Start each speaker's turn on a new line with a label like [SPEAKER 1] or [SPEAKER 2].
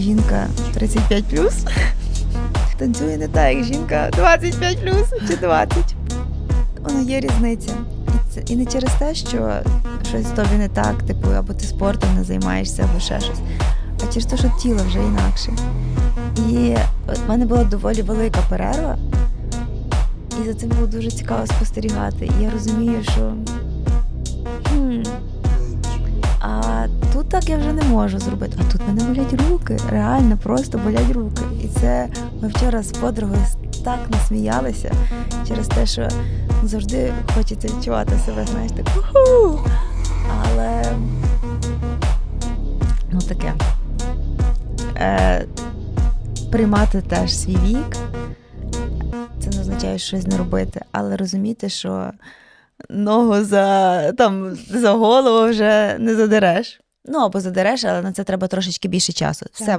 [SPEAKER 1] жінка 35 танцює не так, як жінка 25 чи 20. Воно є різниця. І, це, і не через те, що щось тобі не так, типу, або ти спортом не займаєшся, або ще щось, а через те, що тіло вже інакше. І от в мене була доволі велика перерва, і за цим було дуже цікаво спостерігати. І я розумію, що. Хм, а тут так я вже не можу зробити. А тут мене болять руки. Реально, просто болять руки. І це ми вчора з подругою так насміялися через те, що завжди хочеться відчувати себе, знаєш, так уху. Але ну таке. Е, приймати теж свій вік. Це не означає щось не робити, але розуміти, що ногу за, там, за голову вже не задереш. Ну або задереш, але на це треба трошечки більше часу. Все